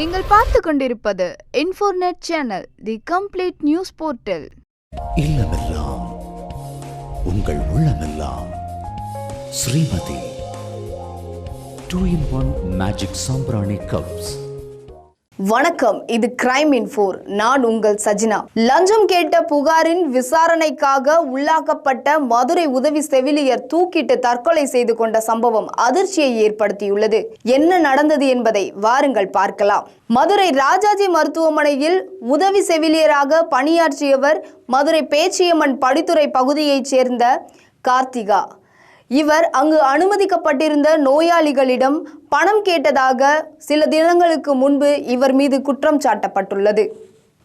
நீங்கள் பார்த்து கொண்டிருப்பது Infornet channel the complete news portal இல்லமெல்லாம் உங்கள் உள்ளமெல்லாம். Srimathi two in one magic sambrani cups வணக்கம் இது கிரைம் இன்ஃபோர் நான் உங்கள் சஜினா. லஞ்சம் கேட்ட புகாரின் விசாரணைக்காக உள்ளாக்கப்பட்ட மதுரை உதவி செவிலியர் தூக்கிட்டு தற்கொலை செய்து கொண்ட சம்பவம் அதிர்ச்சியை ஏற்படுத்தியுள்ளது. என்ன நடந்தது என்பதை வாருங்கள் பார்க்கலாம். மதுரை ராஜாஜி மருத்துவமனையில் உதவி செவிலியராக பணியாற்றியவர் மதுரை பேச்சியம்மன் படித்துறை பகுதியைச் சேர்ந்த கார்த்திகா. இவர் அங்கு அனுமதிக்கப்பட்டிருந்த நோயாளிகளிடம் பணம் கேட்டதாக சில தினங்களுக்கு முன்பு இவர் மீது குற்றம் சாட்டப்பட்டுள்ளது.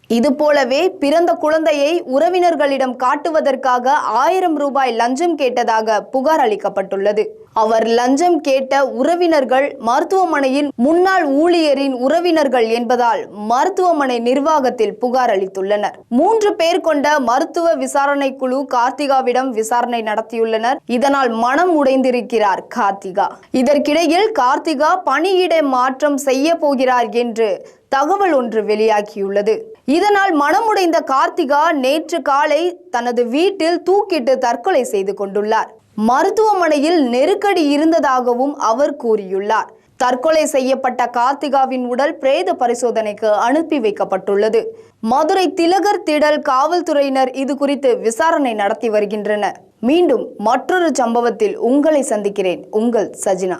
இது போலவே பிறந்த குழந்தையை உறவினர்களிடம் காட்டுவதற்காக ஆயிரம் ரூபாய் லஞ்சம் கேட்டதாக புகார் அளிக்கப்பட்டுள்ளது. அவர் லஞ்சம் கேட்ட உறவினர்கள் மருத்துவமனையின் முன்னாள் ஊழியரின் உறவினர்கள் என்பதால் மருத்துவமனை நிர்வாகத்தில் புகார் அளித்துள்ளனர். மூன்று பேர் கொண்ட மருத்துவ விசாரணை குழு கார்த்திகாவிடம் விசாரணை நடத்தியுள்ளனர். இதனால் மனம் உடைந்திருக்கிறார் கார்த்திகா. இதற்கிடையில் கார்த்திகா பணியிட மாற்றம் செய்ய போகிறார் என்று தகவல் ஒன்று வெளியாகியுள்ளது. இதனால் மனமுடைந்த கார்த்திகா நேற்று காலை தனது வீட்டில் தூக்கிட்டு தற்கொலை செய்து கொண்டுள்ளார். மருத்துவமனையில் நெருக்கடி இருந்ததாகவும் அவர் கூறியுள்ளார். தற்கொலை செய்யப்பட்ட கார்த்திகாவின் உடல் பிரேத பரிசோதனைக்கு அனுப்பி வைக்கப்பட்டுள்ளது. மதுரை திலகர் திடல் காவல்துறையினர் இது குறித்து விசாரணை நடத்தி வருகின்றனர். மீண்டும் மற்றொரு சம்பவத்தில் உங்களை சந்திக்கிறேன். உங்கள் சஜினா.